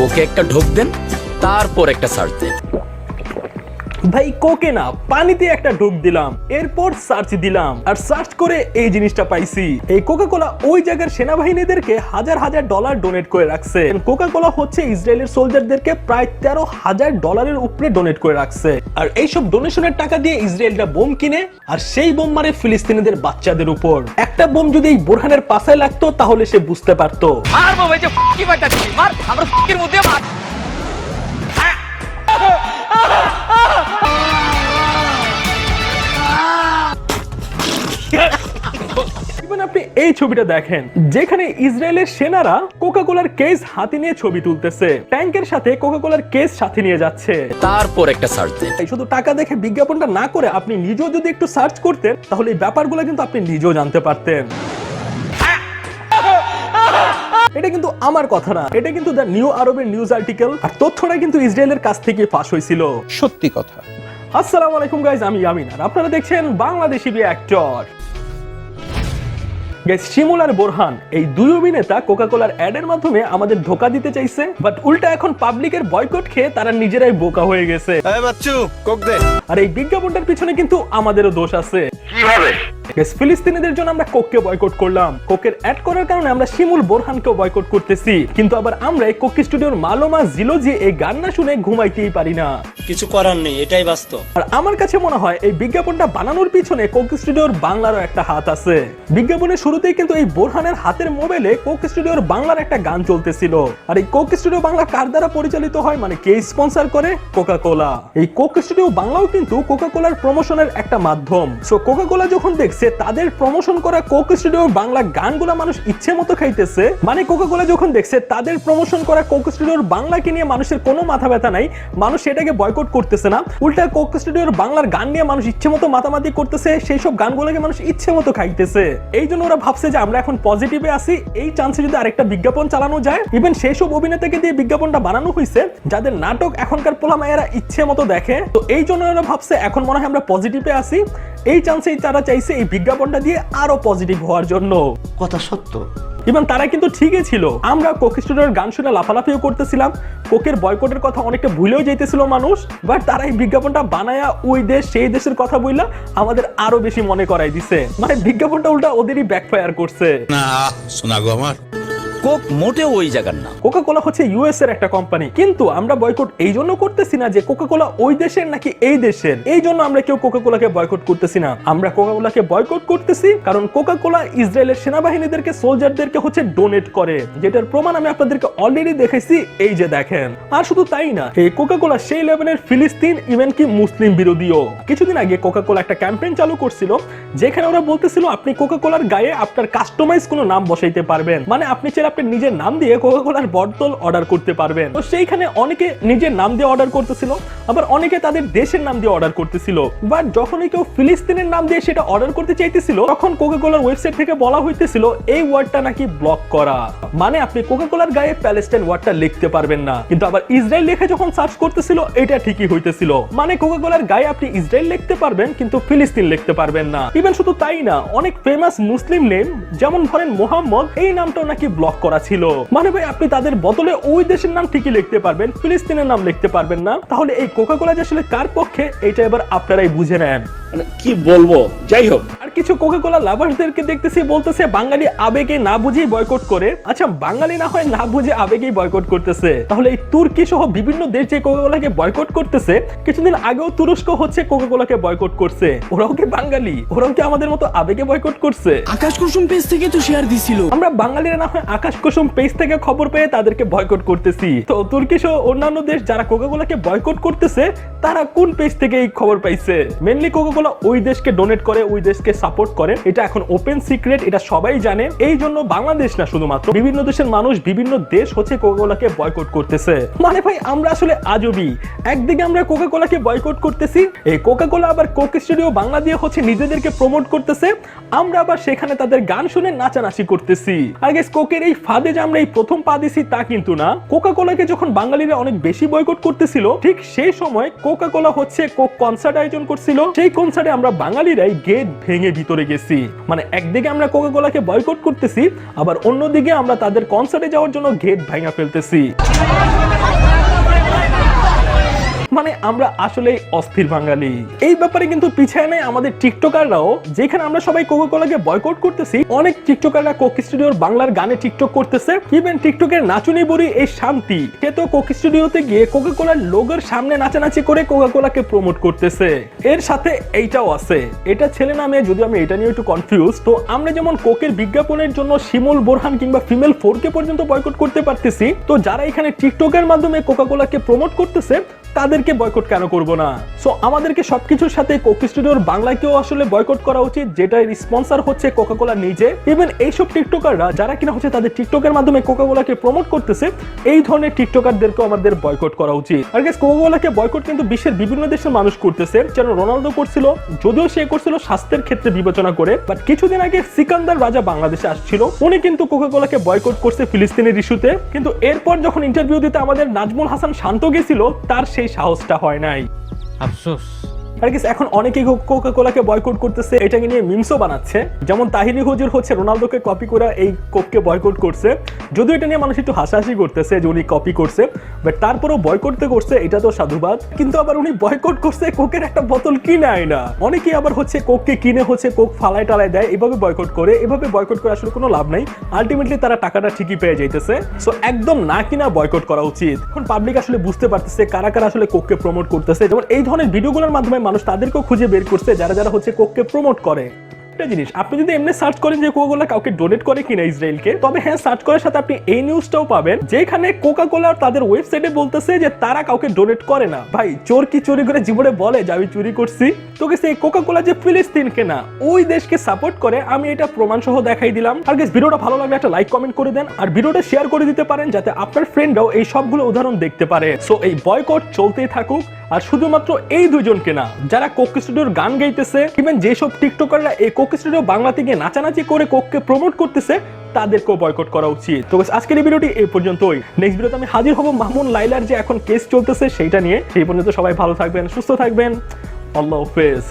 কোকে একটা ঢোক দেন তারপর একটা সার্চ দেন। ভাই কোকে না, পানিতে একটা ডুব দিলাম, এরপর সার্চ দিলাম, আর সার্চ করে এই জিনিসটা পাইছি। এই কোকা কোলা ওই জায়গার সেনাবাহিনীদেরকে হাজার হাজার ডলার ডোনেট করে রাখছে। কোকা কোলা হচ্ছে ইসরায়েলের সোলজারদেরকে প্রায় তেরো হাজার ডলারের উপরে ডোনেট করে রাখছে। আর এইসব ডোনেশনের টাকা দিয়ে ইসরায়েলটা বোম কিনে, আর সেই বোম মারে ফিলিস্তিনিদের বাচ্চাদের উপর। একটা বোম যদি এই বোরহানের পাশায় লাগতো, তাহলে সে বুঝতে পারতো। মার বাবা যে মার, আমরা মধ্যে মার। ইভেন আপনি এই ছবিটা দেখেন যেখানে ইসরায়েলের সেনারা কোকা কোলার কেস হাতে নিয়ে ছবি তুলতেছে। ট্যাঙ্কের সাথে কোকা কোলার কেস সাথে নিয়ে যাচ্ছে। তারপর একটা সার্চ দেন। শুধু টাকা দেখে বিজ্ঞাপনটা না করে আপনি নিজেও যদি একটু সার্চ করতেন তাহলে এই ব্যাপারগুলো কিন্তু আপনি নিজেও জানতে পারতেন। এটা কিন্তু আমার কথা না। এটা কিন্তু দ্য নিউ আরবের নিউজ আর্টিকেল আর তথ্যটা কিন্তু ইসরায়েলের কাছ থেকে ফাঁস হয়েছিল। সত্যি কথা। আসসালামু আলাইকুম গাইজ আমি ইয়ামিন। আর আপনারা দেখছেন বাংলাদেশি বি অ্যাক্টর। শিমুল আর বোরহান এই দুই অভিনেতা কোকাকোলার অ্যাডের মাধ্যমে আমাদের ধোকা দিতে চাইছে বাট উল্টা এখন পাবলিকের বয়কট খেয়ে তারা নিজেরাই বোকা হয়ে গেছে। এই বাচ্চু কোক দে। আর এই বিজ্ঞাপনটার পিছনে কিন্তু আমাদেরও দোষ আছে। Guys, ফিলিস্তিনিদের জন্য আমরা কোককে বয়কট করলাম। কোকের অ্যাড করার কারণে আমরা শিমুল বোরহানকেও বয়কট করতেছি। কিন্তু আবার আমরা এই কোকি স্টুডিওর মালোমা জিলোজি এই গান না শুনে ঘুমাইতেই পারি না। কিছু করার নেই এটাই বাস্তব। আর আমার কাছে মনে হয় এই বিজ্ঞাপনটা বানানোর পিছনে কোক স্টুডিওর বাংলারও একটা হাত আছে। বিজ্ঞাপনের শুরুতেই কিন্তু এই বোরহানের হাতের মোবাইলে কোক স্টুডিওর বাংলার একটা গান চলতেছিল। আর এই কোক স্টুডিও বাংলা কার দ্বারা পরিচালিত হয়? মানে কে স্পন্সর করে? কোকা কোলা এই কোক স্টুডিও বাংলাও কিন্তু কোকা কোলার প্রমোশনের একটা মাধ্যম। সো কোকা কোলা যখন দেখছে তাদের প্রমোশন করা কোক স্টুডিও বাংলা গানগুলো মানুষ ইচ্ছে মতো খাইতেছে। মানে কোকা কোলা যখন দেখছে, তাদের প্রমোশন করা কোক স্টুডিওর বাংলাকে নিয়ে মানুষের কোনো মাথা ব্যথা নাই, মানুষ সেটাকে বয়কট করতেছে না। উল্টা কোক স্টুডিওর বাংলার গান নিয়ে মানুষ ইচ্ছে মতো মাতামাতি করতেছে সেই সব গানগুলোকে মানুষ ইচ্ছে মতো খাইতেছে। এই জন্য ওরা ভাবছে যে আমরা এখন পজিটিভে আসি এই চান্সে যদি আরেকটা বিজ্ঞাপন চালানো যায়। ইভেন সেই সব অভিনেতাকে দিয়ে বিজ্ঞাপনটা বানানো হয়েছে যাদের নাটক এখনকার পোলা মায়েরা ইচ্ছে মতো দেখে। তো এই জন্য ওরা ভাবছে, এখন মনে হয় আমরা পজিটিভে আসি এই চান্সেই তারা চাইছে এই বিজ্ঞাপনটা দিয়ে আরও পজিটিভ হওয়ার জন্য। কথা সত্য। এবং তারা কিন্তু ঠিকই ছিল। আমরা কোক স্টুডিওর গান শুনে লাফালাফিও করতেছিলাম। কোকের বয়কটের কথা অনেকটা ভুলেও যাইতেছিল মানুষ বাট তারা এই বিজ্ঞাপনটা বানায়া ওই দেশ সেই দেশের কথা বললা আমাদের আরও বেশি মনে করাই দিছে। মানে বিজ্ঞাপনটা উল্টা ওদেরই ব্যাকফায়ার করছে। না শোনা গো আমার। কোক মোটেও ওই জায়গার না। কোকা কোলা হচ্ছে ইউএস এর একটা কোম্পানি কিন্তু আমরা বয়কট এই জন্য করতেছি না যে কোকা কোলা ওই দেশের নাকি এই দেশের। এই জন্য আমরা কেউ কোকা কোলাকে বয়কট করতেছি না। আমরা কোকা কোলাকে বয়কট করতেছি কারণ কোকা কোলা ইসরায়েলের সেনাবাহিনীদেরকে সোলজারদেরকে হচ্ছে ডোনেট করে। যেটার প্রমাণ আমি আপনাদেরকে অলরেডি দেখেছি এই যে দেখেন। আর শুধু তাই না, এই কোকা কোলা সেই লেভেলের ফিলিস্তিন ইভেন কি মুসলিম বিরোধীও। কিছুদিন আগে কোকা কোলা একটা ক্যাম্পেইন চালু করছিল, যেখানে ওরা বলতেছিল, আপনি কোকা কোলার গায়ে আপনার কাস্টমাইজ কোনো নাম বসাইতে পারবেন। মানে আপনি চাইলে আপনি নিজের নাম দিয়ে কোকা কোলার বটল অর্ডার করতে পারবেন। তো সেইখানে অনেকে নিজের নাম দিয়ে অর্ডার করতেছিল, আবার অনেকে তাদের দেশের নাম দিয়ে অর্ডার করতেছিল। বাট যখনই কেউ ফিলিস্তিনের নাম দিয়ে সেটা অর্ডার করতে চাইতেছিল, তখন কোকা কোলার ওয়েবসাইট থেকে বলা হইতেছিল, এই ওয়ার্ডটা নাকি ব্লক করা। মানে আপনি কোকা কোলার গায়ে প্যালেস্টাইন ওয়ার্ডটা লিখতে পারবেন না। কিন্তু আবার ইসরায়েল লেখা যখন সার্চ করতেছিল, এটা ঠিকই হইতেছিল। মানে কোকা কোলার গায়ে আপনি ইসরায়েল লিখতে পারবেন, কিন্তু ফিলিস্তিন লিখতে পারবেন না। ইভেন শুধু তাই না, অনেক ফেমাস মুসলিম নেম যেমন ধরেন মোহাম্মদ, এই নামটাও নাকি ব্লক করা ছিল। মানে ভাই, আপনি তাদের বদলে ওই দেশের নাম ঠিকই লিখতে পারবেন, ফিলিস্তিনের নাম লিখতে পারবেন না। তাহলে এই কোকাকোলা যে আসলে কার পক্ষে এটা এবার আপনারাই বুঝে নেন। কি বলব? যাই হোক। আর কিছু কোকা কোলা লাভার্সদেরকে দেখতেছি বলতেছে বাঙালি আবেগে না বুঝেই বয়কট করে। আচ্ছা বাঙালি না হয় না বুঝে আবেগেই বয়কট করতেছে। তাহলে এই তুর্কি সহ বিভিন্ন দেশ যে কোকা কোলাকে বয়কট করতেছে কিছুদিন আগেও তুরস্ক হচ্ছে কোকা কোলাকে বয়কট করছে। ওরাও কি বাঙালি? ওরাও কি আমাদের মতো আবেগে বয়কট করছে? আকাশ কুসুম পেজ থেকে তো শেয়ার দিছিল। আমরা বাঙালিরা না হয় আকাশ কুসুম পেজ থেকে খবর পেয়ে তাদেরকে বয়কট করতেছি। তো তুর্কি সহ অন্যান্য দেশ যারা কোকা কোলাকে বয়কট করতেছে তারা কোন পেজ থেকে এই খবর পাইছে? মেনলি কোকা কোলা ওই দেশকে ডোনেট করে, ওই দেশকে সাপোর্ট করে, এটা এখন ওপেন সিক্রেট এটা সবাই জানে। এই জন্য বাংলাদেশ না শুধুমাত্র, বিভিন্ন দেশের মানুষ বিভিন্ন দেশ হচ্ছে কোকা কোলাকে বয়কট করতেছে। মানে ভাই, আমরা আসলে আজবি। একদিকে আমরা কোকা কোলাকে বয়কট করতেছি, এই কোকা কোলা আবার কোক স্টুডিও বাংলা দিয়ে হচ্ছে নিজেদেরকে প্রমোট করতেছে, আমরা আবার সেখানে তাদের গান শুনে নাচানাচি করতেছি। আর গেস কোকের এই ফাঁদে যে আমরা এই প্রথম পা দিছি তা কিন্তু না। কোকা কোলাকে যখন বাঙালিরা অনেক বেশি বয়কট করতেছিল, ঠিক সেই সময় কোকা কোলা হচ্ছে কোক কনসার্ট আয়োজন করছিল, সেই কনসার্টে আমরা বাঙালিরাই গেট ভেঙে ভিতরে গেছি। মানে একদিকে আমরা কোকা কোলাকে বয়কট করতেছি, আবার অন্যদিকে আমরা তাদের কনসার্টে যাওয়ার জন্য গেট ভেঙে ফেলতেছি। মানে আমরা আসলেই অস্থির বাঙালি। এই ব্যাপারে কিন্তু পিছিয়ে নেই আমাদের টিকটকাররাও। যেখানে আমরা সবাই কোকা কোলাকে বয়কট করতেছি, অনেক টিকটকাররা কোক স্টুডিওর বাংলার গানে টিকটক করতেছে। ইভেন টিকটকের নাচুনি বড়ি এই শান্তি, সে তো কোক স্টুডিওতে গিয়ে কোকা কোলার লোগোর সামনে নাচানাচি করে কোকা কোলাকে প্রমোট করতেছে। এর সাথে এইটাও আছে। এটা ছেলে নামে যদি আমি এটা নিয়ে একটু কনফিউজ তো আমরা যেমন কোকের বিজ্ঞাপনের জন্য শিমুল, বোরহান কিংবা ফিমেল ফোরকে পর্যন্ত বয়কট করতে পারতেছি, তো যারা এখানে টিকটকের মাধ্যমে কোকা কোলাকে প্রমোট করতেছে, তাদেরকে বয়কট কেন করব না? সো আমাদেরকে সবকিছুর সাথে কোক স্টুডিওর বাংলাকেও আসলে বয়কট করা উচিত, যেটার স্পন্সর হচ্ছে কোকা কোলা নিজে। ইভেন এইসব টিকটকাররা যারা কিনা হচ্ছে তাদের টিকটকের মাধ্যমে কোকা কোলাকে প্রমোট করতেছে, এই ধরনের টিকটকারদেরকেও আমাদের বয়কট করা উচিত। আর গেস কোকা কোলাকে বয়কট কিন্তু বিশ্বের বিভিন্ন দেশের মানুষ করতেছে, যেন রোনালদো করছিল, যদিও সে করছিল স্বাস্থ্যের ক্ষেত্রে বিবেচনা করে বাট কিছুদিন আগে সিকান্দার রাজা বাংলাদেশে আসছিল, উনি কিন্তু কোকা কোলাকে বয়কট করছে ফিলিস্তিনের ইস্যুতে কিন্তু এরপর যখন ইন্টারভিউ দিতে আমাদের নাজমুল হাসান শান্ত গেছিল, তার সেই সাহসটা হয় নাই। আফসোস। আর এখন অনেকেই কোকা কোলাকে বয়কট করতেছে, এটাকে নিয়ে মিমসও বানাচ্ছে। যেমন তাহিরি হুজুর হচ্ছে রোনালদোকে কপি করে এই কোককে বয়কট করছে। যদিও এটা নিয়ে মানুষ একটু হাসাহাসি করতেছে যে উনি কপি করছে বাট তারপরেও বয় করতে করছে, এটা তো সাধুবাদ। কিন্তু আবার উনি বয়কট করছে, কোকের একটা বোতল কিনে আয় না। অনেকেই আবার হচ্ছে কোককে কিনে হচ্ছে কোক ফালায় টালায় দেয়, এভাবে বয়কট করে, এভাবে বয়কট করে আসলে কোনো লাভ নাই। আলটিমেটলি তারা টাকাটা ঠিকই পেয়ে যাইতেছে। সো একদম না কিনা বয়কট করা উচিত। এখন পাবলিক আসলে বুঝতে পারতেছে কারা কারা আসলে কোককে প্রমোট করতেছে। যেমন এই ধরনের ভিডিওগুলোর মাধ্যমে মানুষ তাদেরকেও খুঁজে বের করছে, যারা যারা হচ্ছে কোককে প্রমোট করে। একটা জিনিস, আপনি যদি এমনি সার্চ করেন যে কোকাকোলা কাউকে ডোনেট করে কিনা ইসরায়েলকে, তবে হ্যাঁ সার্চ করার সাথে আপনি এই নিউজটাও পাবেন, যেখানে কোকাকোলা তাদের ওয়েবসাইটে বলতেছে যে তারা কাউকে ডোনেট করে না। ভাই, চোর কি চুরি করে জীবনে বলে যে আমি চুরি করছি? তোকে সেই কোকাকোলা যে ফিলিস্তিনকে না ওই দেশকে সাপোর্ট করে আমি এটা প্রমাণ সহ দেখাই দিলাম। আর গেস ভিডিওটা ভালো লাগলে একটা লাইক কমেন্ট করে দেন, আর ভিডিওটা শেয়ার করে দিতে পারেন, যাতে আপনার ফ্রেন্ডরাও এই সবগুলো উদাহরণ দেখতে পারে। সো এই বয়কট চলতেই থাকুক। আর শুধুমাত্র এই দুজনকে না, যারা কোক স্টুডিওর গান গাইতেছে ইভেন যেসব টিকটকাররা এই কোক স্টুডিও বাংলা থেকে নাচানাচি করে কোককে প্রমোট করতেছে, তাদেরকেও বয়কট করা উচিত। তো আজকের এই ভিডিওটি এই পর্যন্তই। নেক্সট ভিডিওতে আমি হাজির হব মামুন লাইলার যে এখন কেস চলতেছে, সেইটা নিয়ে। সেই পর্যন্ত সবাই ভালো থাকবেন, সুস্থ থাকবেন। আল্লাহ হাফেজ।